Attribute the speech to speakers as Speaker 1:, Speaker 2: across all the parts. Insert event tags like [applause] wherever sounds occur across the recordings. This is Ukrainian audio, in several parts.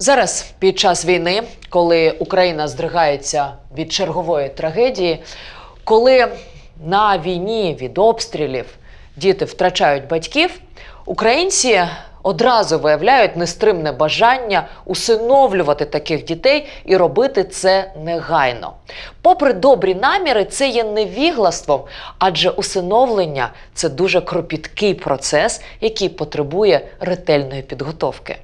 Speaker 1: Зараз під час війни, коли Україна здригається від чергової трагедії, коли на війні від обстрілів діти втрачають батьків, українці одразу виявляють нестримне бажання усиновлювати таких дітей і робити це негайно. Попри добрі наміри, це є невіглаством, адже усиновлення це дуже кропіткий процес, який потребує ретельної підготовки.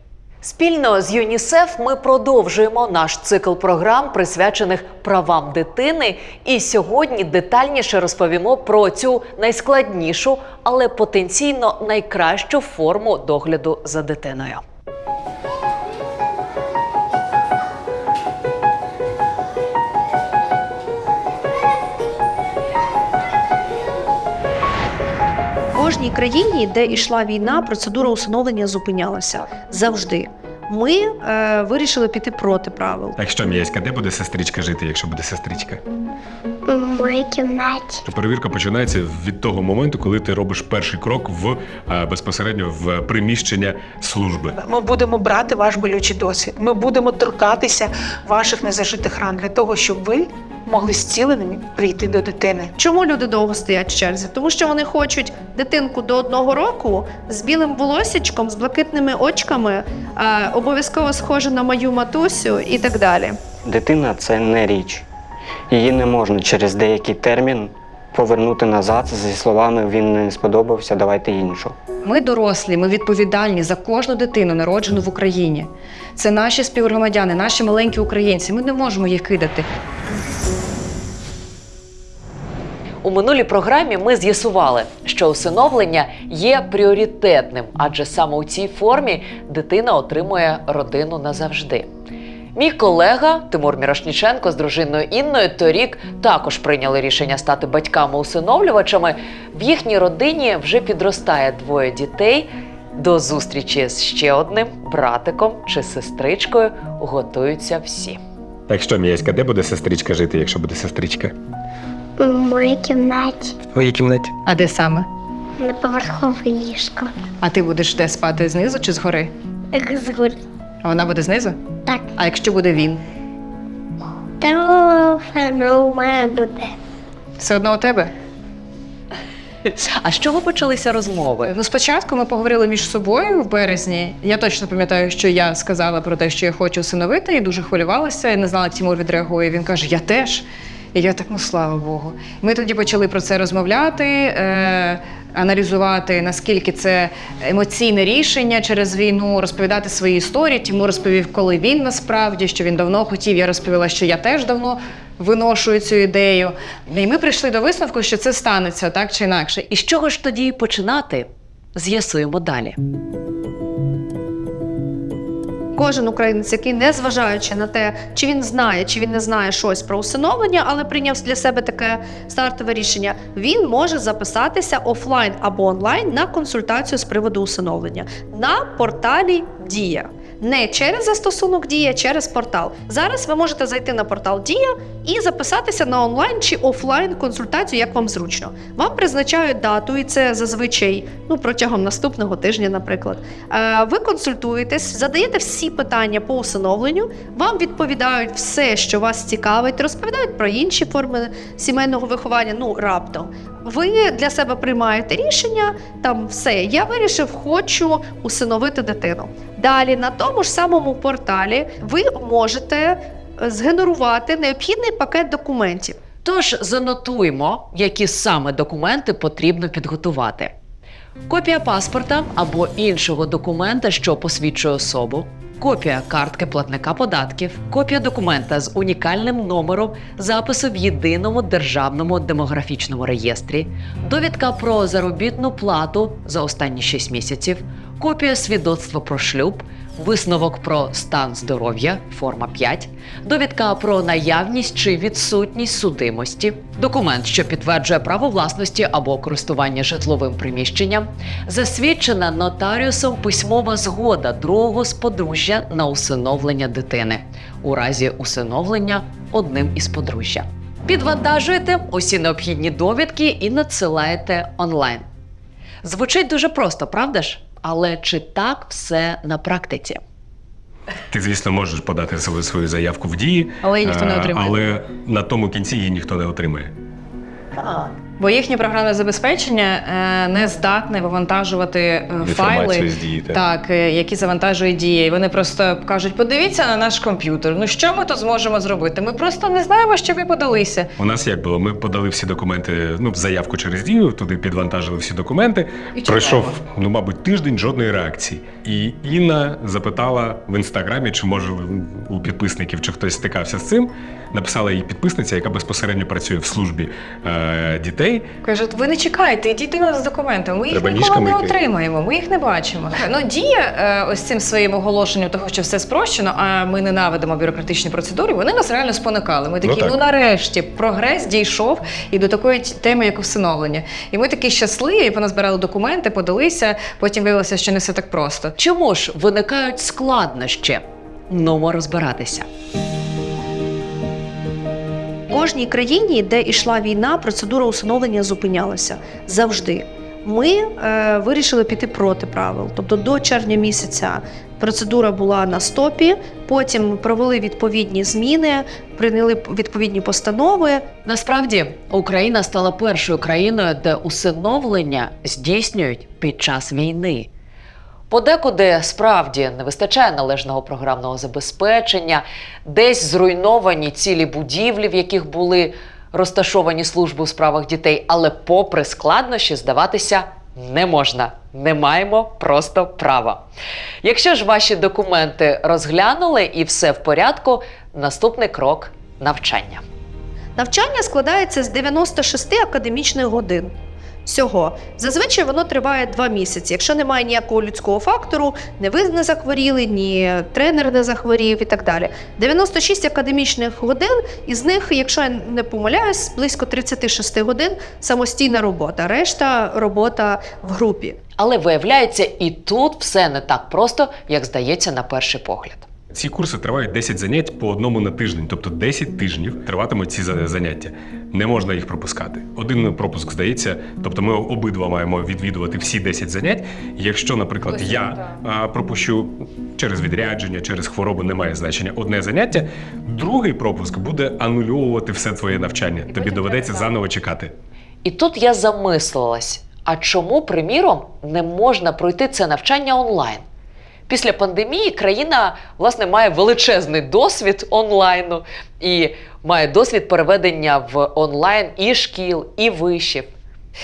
Speaker 1: Спільно з ЮНІСЕФ ми продовжуємо наш цикл програм, присвячених правам дитини. І сьогодні детальніше розповімо про цю найскладнішу, але потенційно найкращу форму догляду за дитиною.
Speaker 2: Кожній країні, де йшла війна, процедура усиновлення зупинялася завжди. Ми е, вирішили піти проти правил.
Speaker 3: Так що, Міяська, де буде сестричка жити, якщо буде сестричка?
Speaker 4: У моїй кімнаті.
Speaker 3: Перевірка починається від того моменту, коли ти робиш перший крок в е, безпосередньо в приміщення служби.
Speaker 5: Ми будемо брати ваш болючий досвід. Ми будемо торкатися ваших незажитих ран для того, щоб ви могли зціленими прийти до дитини.
Speaker 2: Чому люди довго стоять в черзі? Тому що вони хочуть дитинку до одного року з білим волосічком, з блакитними очками, е, обов'язково схожу на мою матусю і так далі.
Speaker 6: Дитина це не річ. Її не можна через деякий термін повернути назад зі словами він не сподобався, давайте іншу.
Speaker 7: Ми дорослі, ми відповідальні за кожну дитину, народжену в Україні. Це наші співгромадяни, наші маленькі українці. Ми не можемо їх кидати.
Speaker 1: У минулій програмі ми з'ясували, що усиновлення є пріоритетним, адже саме у цій формі дитина отримує родину назавжди. Мій колега Тимур Мірошніченко з дружиною Інною торік також прийняли рішення стати батьками-усиновлювачами. В їхній родині вже підростає двоє дітей. До зустрічі з ще одним братиком чи сестричкою готуються всі.
Speaker 3: Так що, Міяська, де буде сестричка жити, якщо буде сестричка?
Speaker 4: У моїй кімнаті.
Speaker 3: В твоїй кімнаті.
Speaker 7: А де саме?
Speaker 4: На поверхове ліжко.
Speaker 7: А ти будеш де спати знизу чи згори?
Speaker 4: Як згорі.
Speaker 7: А вона буде знизу?
Speaker 4: Так.
Speaker 7: А якщо буде він?
Speaker 4: Та воно у мене буде.
Speaker 7: Все одно у тебе?
Speaker 1: А з чого почалися розмови?
Speaker 7: Ну, спочатку ми поговорили між собою в березні. Я точно пам'ятаю, що я сказала про те, що я хочу усиновити, і дуже хвилювалася. І не знала, як Тимур відреагує. Він каже: Я теж. І я так, ну слава Богу. Ми тоді почали про це розмовляти, е, аналізувати, наскільки це емоційне рішення через війну, розповідати свої історії. Тимур розповів, коли він насправді, що він давно хотів. Я розповіла, що я теж давно виношую цю ідею. І ми прийшли до висновку, що це станеться так чи інакше.
Speaker 1: І з чого ж тоді починати? З'ясуємо далі.
Speaker 2: Кожен українець, який, не зважаючи на те, чи він знає, чи він не знає щось про усиновлення, але прийняв для себе таке стартове рішення, він може записатися офлайн або онлайн на консультацію з приводу усиновлення на порталі Дія. Не через застосунок Дія, через портал. Зараз ви можете зайти на портал Дія і записатися на онлайн чи офлайн консультацію, як вам зручно. Вам призначають дату, і це зазвичай ну, протягом наступного тижня, наприклад. Е, Ви консультуєтесь, задаєте всі питання по усиновленню, вам відповідають все, що вас цікавить, розповідають про інші форми сімейного виховання, ну раптом. Ви для себе приймаєте рішення, там все, я вирішив, хочу усиновити дитину. Далі на тому ж самому порталі ви можете е, згенерувати необхідний пакет документів.
Speaker 1: Тож занотуємо, які саме документи потрібно підготувати. Копія паспорта або іншого документа, що посвідчує особу, копія картки платника податків, копія документа з унікальним номером запису в єдиному державному демографічному реєстрі, довідка про заробітну плату за останні 6 місяців, копія свідоцтва про шлюб, висновок про стан здоров'я, форма 5, довідка про наявність чи відсутність судимості, документ, що підтверджує право власності або користування житловим приміщенням, засвідчена нотаріусом письмова згода другого з подружжя на усиновлення дитини у разі усиновлення одним із подружжя. Підвантажуєте усі необхідні довідки і надсилаєте онлайн. Звучить дуже просто, правда ж? Але чи так все на практиці?
Speaker 3: Ти, звісно, можеш подати свою, свою заявку в дії,
Speaker 7: Але її ніхто не
Speaker 3: е,
Speaker 7: отримає.
Speaker 3: Але на тому кінці її ніхто не отримає.
Speaker 7: Бо їхнє програмне забезпечення е, не здатне вивантажувати е, файли,
Speaker 3: з дії. так.
Speaker 7: так, е, які завантажує дія. І вони просто кажуть: подивіться на наш комп'ютер. Ну що ми тут зможемо зробити? Ми просто не знаємо, що ви подалися.
Speaker 3: У нас як було? Ми подали всі документи, ну, заявку через дію, туди підвантажили всі документи.
Speaker 7: І
Speaker 3: Пройшов, ну, мабуть, тиждень жодної реакції. І Інна запитала в інстаграмі, чи може у підписників чи хтось стикався з цим. Написала їй підписниця, яка безпосередньо працює в службі е, дітей.
Speaker 7: Кажуть, ви не чекайте, йдіть до нас з документами. Ми їх
Speaker 3: Треба
Speaker 7: ніколи не
Speaker 3: йти.
Speaker 7: отримаємо, ми їх не бачимо. Ну, дія е, ось цим своїм оголошенням того, що все спрощено, а ми ненавидимо бюрократичні процедури, вони нас реально спонукали. Ми такі,
Speaker 3: так.
Speaker 7: ну, нарешті, прогрес дійшов і до такої теми, як усиновлення. І ми такі щасливі, поназбирали документи, подалися, потім виявилося, що не все так просто.
Speaker 1: Чому ж виникають складнощі? Нумо розбиратися.
Speaker 2: Кожній країні, де йшла війна, процедура усиновлення зупинялася завжди. Ми е, вирішили піти проти правил. Тобто до червня місяця процедура була на стопі, потім провели відповідні зміни, прийняли відповідні постанови.
Speaker 1: Насправді Україна стала першою країною, де усиновлення здійснюють під час війни. Подекуди справді не вистачає належного програмного забезпечення, десь зруйновані цілі будівлі, в яких були розташовані служби у справах дітей, але попри складнощі здаватися не можна. Не маємо просто права. Якщо ж ваші документи розглянули і все в порядку, наступний крок навчання.
Speaker 2: Навчання складається з 96 академічних годин. Всього зазвичай воно триває два місяці. Якщо немає ніякого людського фактору, не ви не захворіли, ні тренер не захворів і так далі. 96 академічних годин, із них, якщо я не помиляюсь, близько 36 годин самостійна робота. Решта робота в групі.
Speaker 1: Але виявляється, і тут все не так просто, як здається на перший погляд.
Speaker 3: Ці курси тривають 10 занять по одному на тиждень, тобто 10 тижнів триватимуть ці заняття. Не можна їх пропускати. Один пропуск здається, тобто ми обидва маємо відвідувати всі 10 занять. Якщо, наприклад,
Speaker 7: Ось,
Speaker 3: я а, пропущу через відрядження, через хворобу немає значення одне заняття, другий пропуск буде анульовувати все твоє навчання. Тобі доведеться
Speaker 7: треба,
Speaker 3: заново чекати.
Speaker 1: І тут я замислилась: а чому, приміром, не можна пройти це навчання онлайн? Після пандемії країна власне має величезний досвід онлайну і має досвід переведення в онлайн і шкіл, і вишів.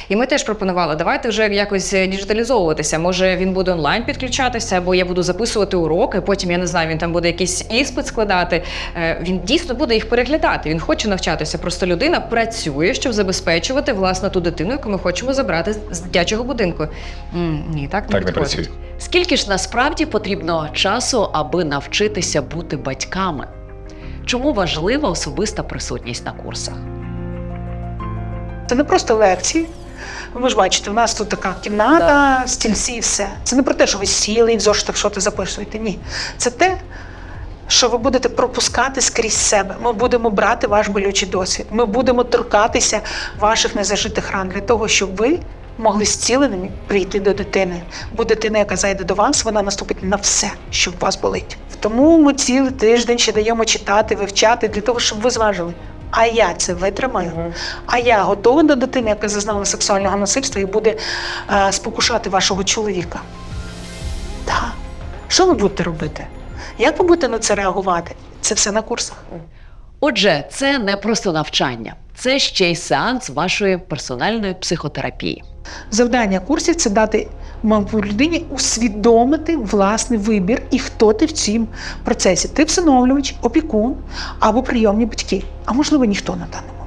Speaker 7: І ми теж пропонували, давайте вже якось е, діджиталізовуватися. Може, він буде онлайн підключатися, або я буду записувати уроки. Потім я не знаю, він там буде якийсь іспит складати. Е, Він дійсно буде їх переглядати. Він хоче навчатися. Просто людина працює, щоб забезпечувати власне ту дитину, яку ми хочемо забрати з дитячого будинку. Ні, так не
Speaker 3: Так не працює.
Speaker 1: Скільки ж насправді потрібно часу, аби навчитися бути батьками? Чому важлива особиста присутність на курсах?
Speaker 5: Це не просто лекції. Ви ж бачите, у нас тут така кімната, стільці і все. Це не про те, що ви сіли і в зошитах що ти записуєте. Ні. Це те, що ви будете пропускати скрізь себе. Ми будемо брати ваш болючий досвід. Ми будемо торкатися ваших незажитих ран для того, щоб ви могли зціленими прийти до дитини. Бо дитина, яка зайде до вас, вона наступить на все, що у вас болить. Тому ми цілий тиждень ще даємо читати, вивчати для того, щоб ви зважили. А я це витримаю. А я готова до дитини, яка зазнала сексуального насильства і буде е, спокушати вашого чоловіка. Так. Що ви будете робити? Як ви будете на це реагувати? Це все на курсах.
Speaker 1: Отже, це не просто навчання, це ще й сеанс вашої персональної психотерапії.
Speaker 5: Завдання курсів це дати мабуть, людині усвідомити власний вибір і хто ти в цім процесі. Ти всиновлювач, опікун або прийомні батьки, а можливо ніхто на момент.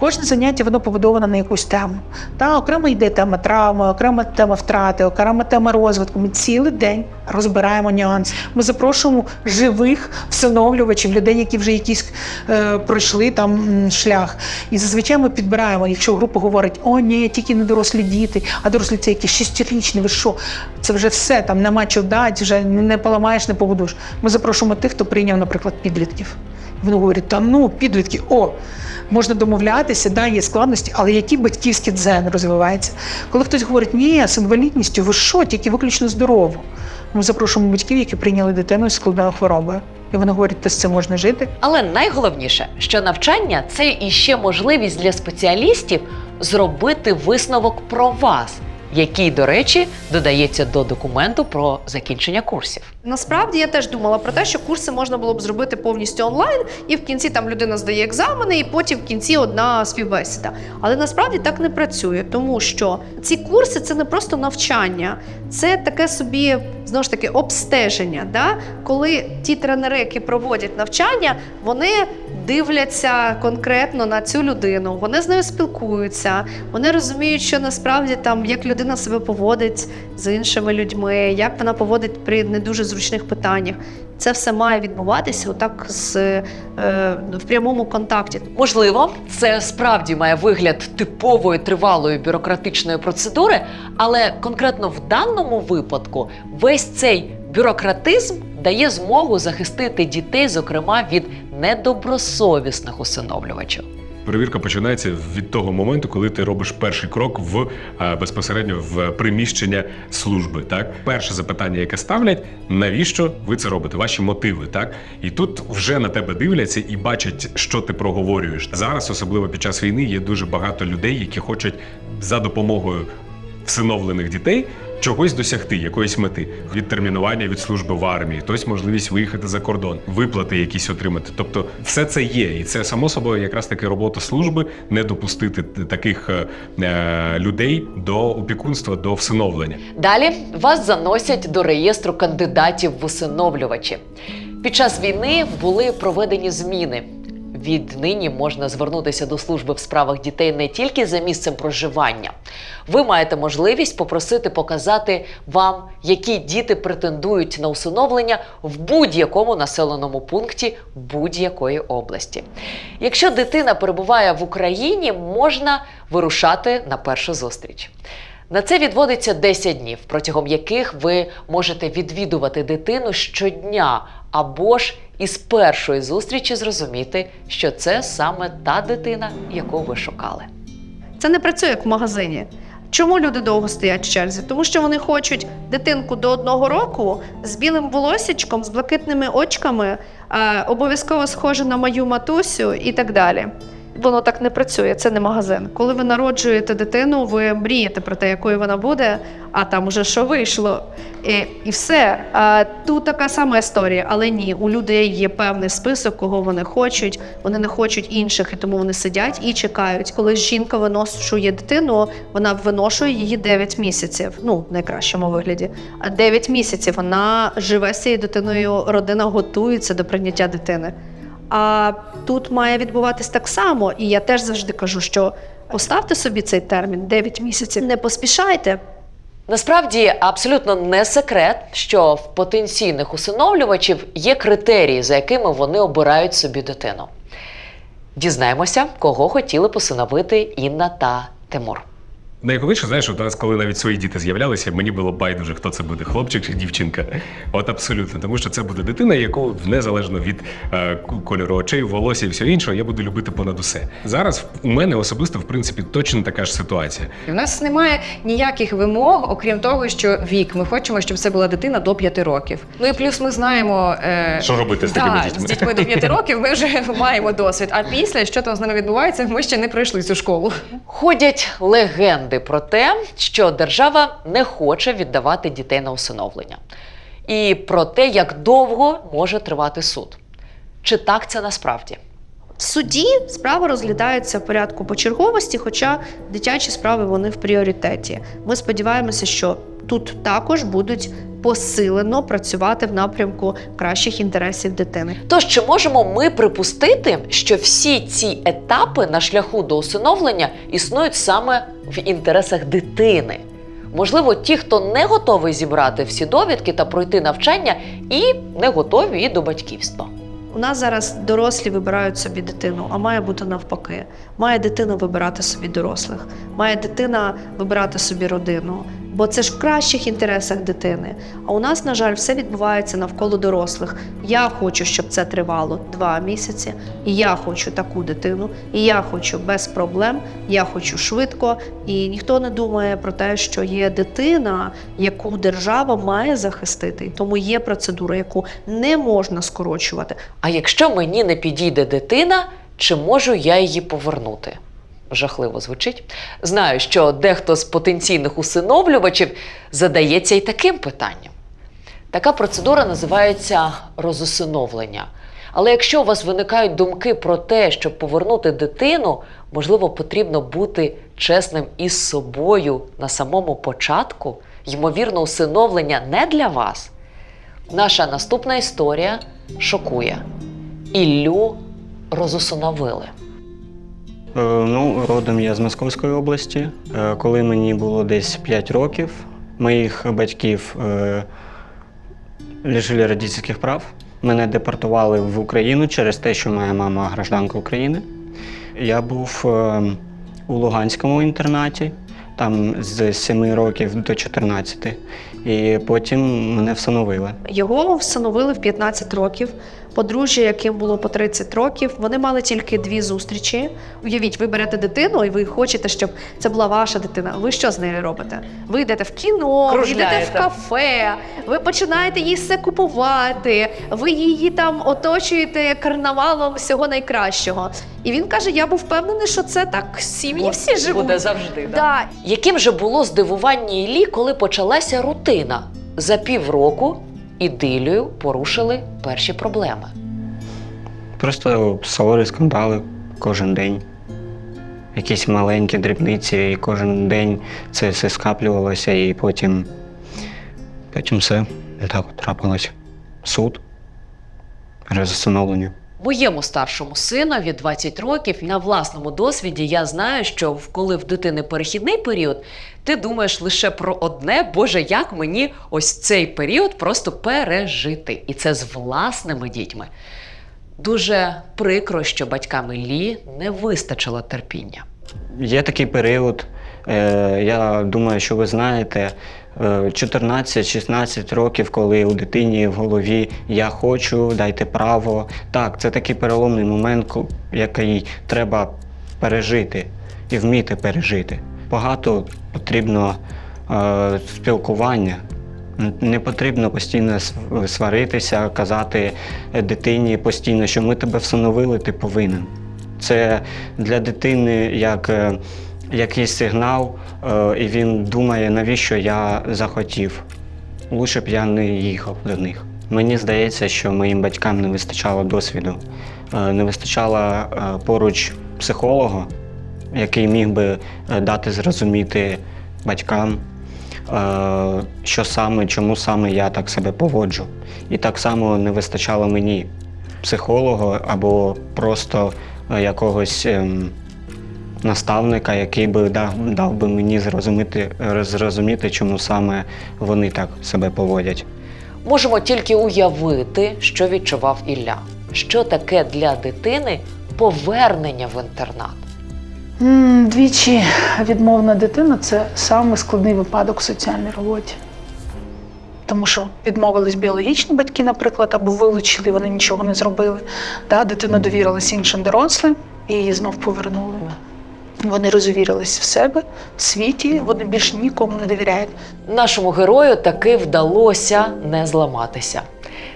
Speaker 5: Кожне заняття воно побудоване на якусь тему. Та окремо йде тема травми, окрема тема втрати, окрема тема розвитку. Ми цілий день розбираємо нюанси. Ми запрошуємо живих всиновлювачів, людей, які вже якісь е, пройшли там шлях. І зазвичай ми підбираємо, якщо група говорить, о, ні, тільки не дорослі діти, а дорослі це якісь шестирічні, ви що? Це вже все, там нема чого дати, вже не поламаєш, не побудуєш. Ми запрошуємо тих, хто прийняв, наприклад, підлітків. Вони говорять, та ну, підлітки, о, можна домовлятися, да, є складності, але який батьківський дзен розвивається. Коли хтось говорить, ні, з інвалідністю, ви що, тільки виключно здорово. Ми запрошуємо батьків, які прийняли дитину з складною хворобою. І вони говорять, ти з цим можна жити.
Speaker 1: Але найголовніше, що навчання це іще можливість для спеціалістів зробити висновок про вас, який, до речі, додається до документу про закінчення курсів.
Speaker 2: Насправді я теж думала про те, що курси можна було б зробити повністю онлайн, і в кінці там людина здає екзамени, і потім в кінці одна співбесіда. Але насправді так не працює, тому що ці курси це не просто навчання, це таке собі знову ж таки обстеження. Да? Коли ті тренери, які проводять навчання, вони дивляться конкретно на цю людину, вони з нею спілкуються, вони розуміють, що насправді там як людина себе поводить з іншими людьми, як вона поводить при не дуже зручних питаннях. Це все має відбуватися отак з, е, в прямому контакті.
Speaker 1: Можливо, це справді має вигляд типової тривалої бюрократичної процедури, але конкретно в даному випадку весь цей бюрократизм дає змогу захистити дітей, зокрема від недобросовісних усиновлювачів.
Speaker 3: Перевірка починається від того моменту, коли ти робиш перший крок в е, безпосередньо в приміщення служби. Так, перше запитання, яке ставлять, навіщо ви це робите? Ваші мотиви, так і тут вже на тебе дивляться і бачать, що ти проговорюєш. Зараз, особливо під час війни, є дуже багато людей, які хочуть за допомогою всиновлених дітей. Чогось досягти, якоїсь мети, відтермінування від служби в армії, хтось можливість виїхати за кордон, виплати якісь отримати. Тобто, все це є, і це само собою якраз таки робота служби не допустити таких е, е, людей до опікунства, до всиновлення.
Speaker 1: Далі вас заносять до реєстру кандидатів в усиновлювачі. Під час війни були проведені зміни. Віднині можна звернутися до служби в справах дітей не тільки за місцем проживання. Ви маєте можливість попросити показати вам, які діти претендують на усиновлення в будь-якому населеному пункті будь-якої області. Якщо дитина перебуває в Україні, можна вирушати на першу зустріч. На це відводиться 10 днів, протягом яких ви можете відвідувати дитину щодня, або ж із першої зустрічі зрозуміти, що це саме та дитина, яку ви шукали.
Speaker 2: Це не працює як в магазині. Чому люди довго стоять в черзі? Тому що вони хочуть дитинку до одного року з білим волосічком, з блакитними очками, е, обов'язково схожу на мою матусю і так далі. Воно так не працює, це не магазин. Коли ви народжуєте дитину, ви мрієте про те, якою вона буде, а там уже що вийшло. І, і все. А, тут така сама історія, але ні, у людей є певний список, кого вони хочуть. Вони не хочуть інших, і тому вони сидять і чекають. Коли жінка виношує дитину, вона виношує її 9 місяців. Ну, в найкращому вигляді. А 9 місяців вона живе з цією дитиною, родина готується до прийняття дитини. А тут має відбуватись так само. І я теж завжди кажу, що поставте собі цей термін 9 місяців. Не поспішайте.
Speaker 1: Насправді абсолютно не секрет, що в потенційних усиновлювачів є критерії, за якими вони обирають собі дитину. Дізнаємося, кого хотіли посиновити Інна та Тимур.
Speaker 3: Найголовніше, знаєш, у нас, коли навіть свої діти з'являлися, мені було байдуже, хто це буде, хлопчик чи дівчинка. От абсолютно, тому що це буде дитина, яку незалежно від е, кольору очей, волосся і всього іншого, я буду любити понад усе. Зараз у мене особисто, в принципі, точно така ж ситуація.
Speaker 7: В нас немає ніяких вимог, окрім того, що вік. Ми хочемо, щоб це була дитина до 5 років. Ну і плюс ми знаємо, е,
Speaker 3: Що робити з такими
Speaker 7: да,
Speaker 3: дітьми?
Speaker 7: з дітьми до 5 [laughs] років. Ми вже маємо досвід. А після що там з ними відбувається, ми ще не пройшли цю школу.
Speaker 1: Ходять легенди про те, що держава не хоче віддавати дітей на усиновлення, і про те, як довго може тривати суд. Чи так це насправді?
Speaker 2: В суді справа розглядається в порядку почерговості, хоча дитячі справи вони в пріоритеті. Ми сподіваємося, що тут також будуть посилено працювати в напрямку кращих інтересів дитини.
Speaker 1: Тож чи можемо ми припустити, що всі ці етапи на шляху до усиновлення існують саме в інтересах дитини? Можливо, ті, хто не готовий зібрати всі довідки та пройти навчання, і не готові і до батьківства.
Speaker 2: У нас зараз дорослі вибирають собі дитину, а має бути навпаки. Має дитина вибирати собі дорослих, має дитина вибирати собі родину. Бо це ж в кращих інтересах дитини. А у нас, на жаль, все відбувається навколо дорослих. Я хочу, щоб це тривало два місяці, і я хочу таку дитину, і я хочу без проблем, я хочу швидко. І ніхто не думає про те, що є дитина, яку держава має захистити. І тому є процедура, яку не можна скорочувати.
Speaker 1: А якщо мені не підійде дитина, чи можу я її повернути? Жахливо звучить. Знаю, що дехто з потенційних усиновлювачів задається і таким питанням. Така процедура називається розусиновлення. Але якщо у вас виникають думки про те, щоб повернути дитину, можливо, потрібно бути чесним із собою на самому початку, ймовірно, усиновлення не для вас. Наша наступна історія шокує. Іллю розусиновили.
Speaker 6: Е, Ну, родом я з Московської області. Е, Коли мені було десь 5 років, моїх батьків е, лишили родительських прав. Мене депортували в Україну через те, що моя мама гражданка України. Я був у Луганському інтернаті, там з 7 років до 14. І потім мене всиновили.
Speaker 2: Його встановили в 15 років. Подружжя, яким було по 30 років, вони мали тільки дві зустрічі. Уявіть, ви берете дитину і ви хочете, щоб це була ваша дитина. Ви що з нею робите? Ви йдете в кіно, ви йдете в кафе, ви починаєте їй все купувати, ви її там оточуєте карнавалом всього найкращого. І він каже: я був впевнений, що це так сім'ї всі живуть.
Speaker 1: Буде завжди. Да?
Speaker 2: Да.
Speaker 1: Яким же було здивування Іллі, коли почалася рутина? За півроку ідилію порушили перші проблеми.
Speaker 6: Просто ссори, скандали кожен день. Якісь маленькі дрібниці, і кожен день це все скаплювалося, і потім, потім все так от трапилось. Суд, розустановлення.
Speaker 1: Моєму старшому синові 20 років на власному досвіді я знаю, що коли в дитини перехідний період, ти думаєш лише про одне, Боже, як мені ось цей період просто пережити. І це з власними дітьми. Дуже прикро, що батькам Іллі не вистачило терпіння.
Speaker 6: Є такий період, е, я думаю, що ви знаєте, 14-16 років, коли у дитині в голові я хочу, дайте право. Так, це такий переломний момент, який треба пережити і вміти пережити. Багато потрібно е, спілкування. Не потрібно постійно сваритися, казати е, дитині постійно, що ми тебе всиновили, ти повинен. Це для дитини як е, якийсь сигнал, е, і він думає, навіщо я захотів. Лучше б я не їхав до них. Мені здається, що моїм батькам не вистачало досвіду, е, не вистачало е, поруч психолога, який міг би дати зрозуміти батькам, що саме, чому саме я так себе поводжу. І так само не вистачало мені психолога або просто якогось ем, наставника, який би дав, дав би мені зрозуміти, зрозуміти, чому саме вони так себе поводять.
Speaker 1: Можемо тільки уявити, що відчував Ілля. Що таке для дитини повернення в інтернат?
Speaker 5: Двічі відмовна дитина це самий складний випадок в соціальній роботі. Тому що відмовились біологічні батьки, наприклад, або вилучили, вони нічого не зробили. Да, дитина довірилась іншим дорослим і її знов повернули. Вони розувірились в себе, в світі, вони більше нікому не довіряють.
Speaker 1: Нашому герою таки вдалося не зламатися.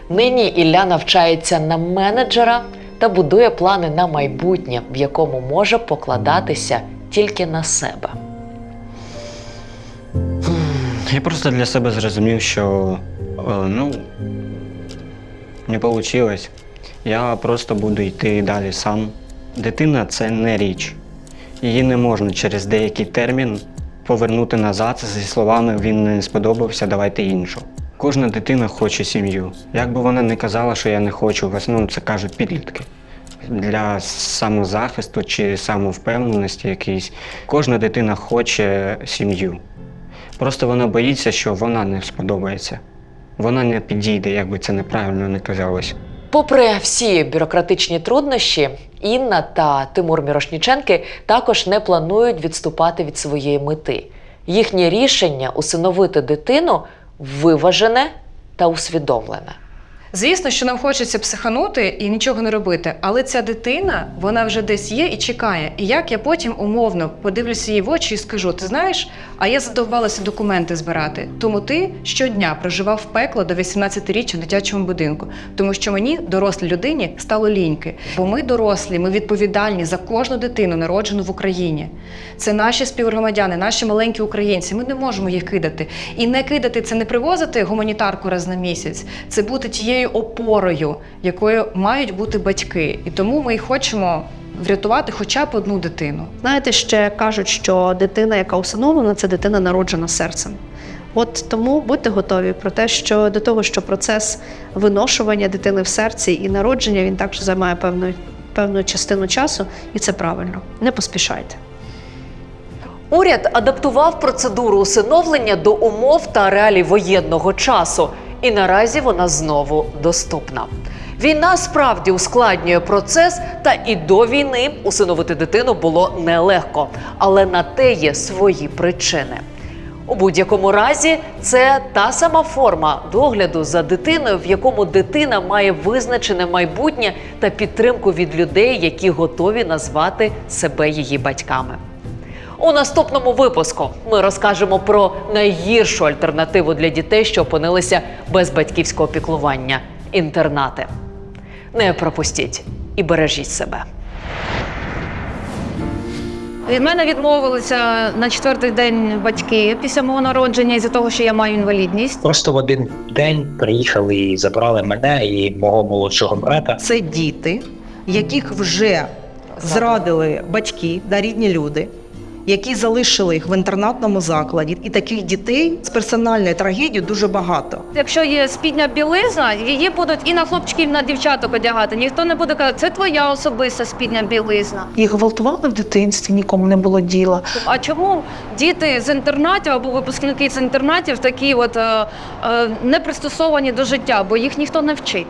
Speaker 1: Нині Ілля навчається на менеджера та будує плани на майбутнє, в якому може покладатися тільки на себе.
Speaker 6: Я просто для себе зрозумів, що е, ну, не вийшло. Я просто буду йти далі сам. Дитина це не річ. Її не можна через деякий термін повернути назад зі словами він не сподобався, давайте іншу. Кожна дитина хоче сім'ю. Як би вона не казала, що я не хочу, в основному це кажуть підлітки. Для самозахисту чи самовпевненості якійсь. Кожна дитина хоче сім'ю. Просто вона боїться, що вона не сподобається. Вона не підійде, як би це неправильно не казалось.
Speaker 1: Попри всі бюрократичні труднощі, Інна та Тимур Мірошніченки також не планують відступати від своєї мети. Їхнє рішення усиновити дитину виважене та усвідомлене.
Speaker 7: Звісно, що нам хочеться психанути і нічого не робити, але ця дитина, вона вже десь є і чекає. І як я потім умовно подивлюся їй в очі і скажу: ти знаєш, а я задовбалася документи збирати. Тому ти щодня проживав пекло до 18-річчя в дитячому будинку, тому що мені, дорослій людині, стало ліньки. Бо ми дорослі, ми відповідальні за кожну дитину, народжену в Україні. Це наші співгромадяни, наші маленькі українці. Ми не можемо їх кидати. І не кидати це не привозити гуманітарку раз на місяць, це бути тією опорою, якою мають бути батьки. І тому ми й хочемо врятувати хоча б одну дитину.
Speaker 2: Знаєте, ще кажуть, що дитина, яка усиновлена, це дитина народжена серцем. От тому будьте готові про те, що до того, що процес виношування дитини в серці і народження він також займає певну, певну частину часу, і це правильно. Не поспішайте.
Speaker 1: Уряд адаптував процедуру усиновлення до умов та реалій воєнного часу, і наразі вона знову доступна. Війна справді ускладнює процес, та і до війни усиновити дитину було нелегко, але на те є свої причини. У будь-якому разі, це та сама форма догляду за дитиною, в якому дитина має визначене майбутнє та підтримку від людей, які готові назвати себе її батьками. У наступному випуску ми розкажемо про найгіршу альтернативу для дітей, що опинилися без батьківського піклування інтернати. Не пропустіть і бережіть себе.
Speaker 8: Від мене відмовилися на четвертий день батьки після мого народження із-за того, що я маю інвалідність.
Speaker 9: Просто в один день приїхали і забрали мене і мого молодшого брата.
Speaker 10: Це діти, яких вже зрадили батьки та рідні люди, які залишили їх в інтернатному закладі. І таких дітей з персональною трагедією дуже багато.
Speaker 8: Якщо є спідня білизна, її будуть і на хлопчиків, і на дівчаток одягати. Ніхто не буде казати, це твоя особиста спідня білизна.
Speaker 5: Їх гвалтували в дитинстві, нікому не було діла.
Speaker 8: А чому діти з інтернатів або випускники з інтернатів такі от е, е, не пристосовані до життя, бо їх ніхто не вчить?